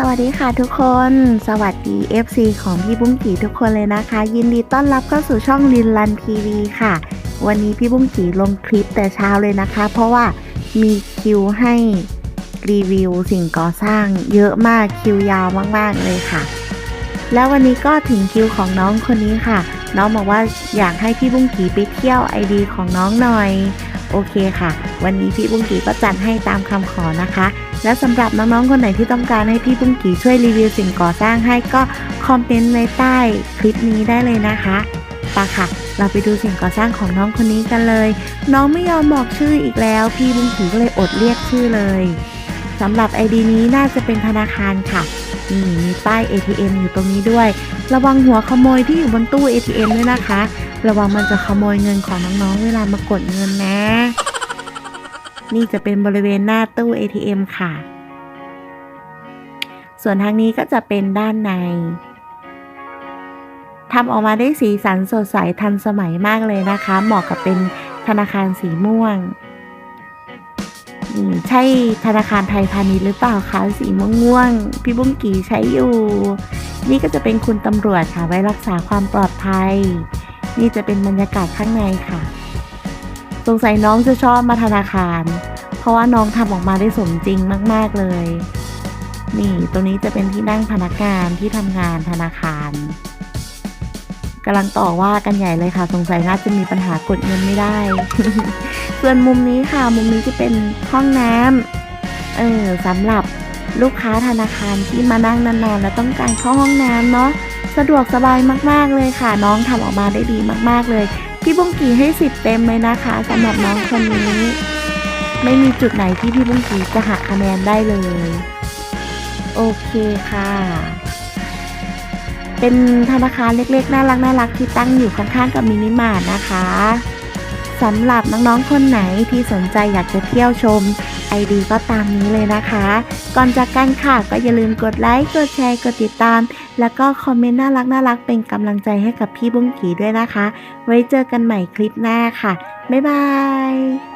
สวัสดีค่ะทุกคน สวัสดี FC ของพี่บุ้งกีทุกคนเลยนะคะ ยินดีต้อนรับเข้าสู่ช่องลินลันทีวีค่ะ วันนี้พี่บุ้งกีลงคลิปแต่เช้าเลยนะคะ เพราะว่ามีคิวให้รีวิวสิ่งก่อสร้าง เยอะมากคิวยาวมากๆเลยค่ะ แล้ววันนี้ก็ถึงคิวของน้องคนนี้ค่ะ น้องบอกว่าอยากให้พี่บุ้งกีไปเที่ยวไอดีของน้องหน่อย โอเคค่ะ วันนี้พี่บุ้งกีก็จัดให้ตามคำขอนะคะ และสำหรับน้องๆคนไหนที่ต้องการให้พี่บุ้งกีช่วยรีวิวสิ่งก่อสร้างให้ก็คอมเมนต์ไว้ใต้คลิปนี้ได้เลยนะคะปะค่ะ เราไปดูสิ่งก่อสร้างของน้องคนนี้กันเลย น้องไม่ยอมบอกชื่ออีกแล้ว พี่บุ้งกีก็เลยอดเรียกชื่อเลยสำหรับไอดีนี้น่าจะเป็นธนาคารค่ะนี่มีป้าย ATM อยู่ตรงนี้ด้วย ระวังหัวขโมยที่อยู่บนตู้ ATM ด้วยนะคะ ระวังมันจะขโมยเงินของน้องๆ เวลามากดเงินนะ นี่จะเป็นบริเวณหน้าตู้ ATM ค่ะ ส่วนทางนี้ก็จะเป็นด้านในทำออกมาได้สีสันสดใสทันสมัยมากเลยนะคะ เหมาะกับเป็นธนาคารสีม่วงนี่ใช่ธนาคารไทยพาณิชย์หรือเปล่าคะสีม่วงๆพี่บุ้งกีใช้อยู่ นี่ก็จะเป็นคุณตำรวจค่ะไว้รักษาความปลอดภัย นี่จะเป็นบรรยากาศข้างในค่ะ สงสัยน้องจะชอบมาธนาคาร เพราะว่าน้องทำออกมาได้สมจริงมาก ๆ เลย นี่ตรงนี้จะเป็นที่นั่งพนักงานที่ทำงานธนาคารกำลังต่อว่ากันใหญ่เลยค่ะ สงสัยน่าจะมีปัญหากดเงินไม่ได้ ส่วนมุมนี้ค่ะ มุมนี้จะเป็นห้องน้ำเออสำหรับลูกค้าธนาคารที่มานั่งนานๆ แล้วต้องการเข้าห้องน้ำเนาะ สะดวกสบายมากๆเลยค่ะ น้องทำออกมาได้ดีมากๆเลย พี่บุ้งกีให้สิบเต็มเลยนะคะสำหรับน้องคนนี้ ไม่มีจุดไหนที่พี่บุ้งกีจะหักคะแนนได้เลย โอเคค่ะ เป็นธนาคารเล็กๆ น่ารักน่ารักที่ตั้งอยู่ข้างๆกับมินิมาร์ทนะคะสำหรับน้องๆคนไหนที่สนใจอยากจะเที่ยวชม ไอดีก็ตามนี้เลยนะคะ ก่อนจากกันค่ะก็อย่าลืมกดไลค์กดแชร์กดติดตาม แล้วก็คอมเมนต์น่ารักน่ารักเป็นกำลังใจให้กับพี่บุ้งกีด้วยนะคะ ไว้เจอกันใหม่คลิปหน้าค่ะ บ๊ายบาย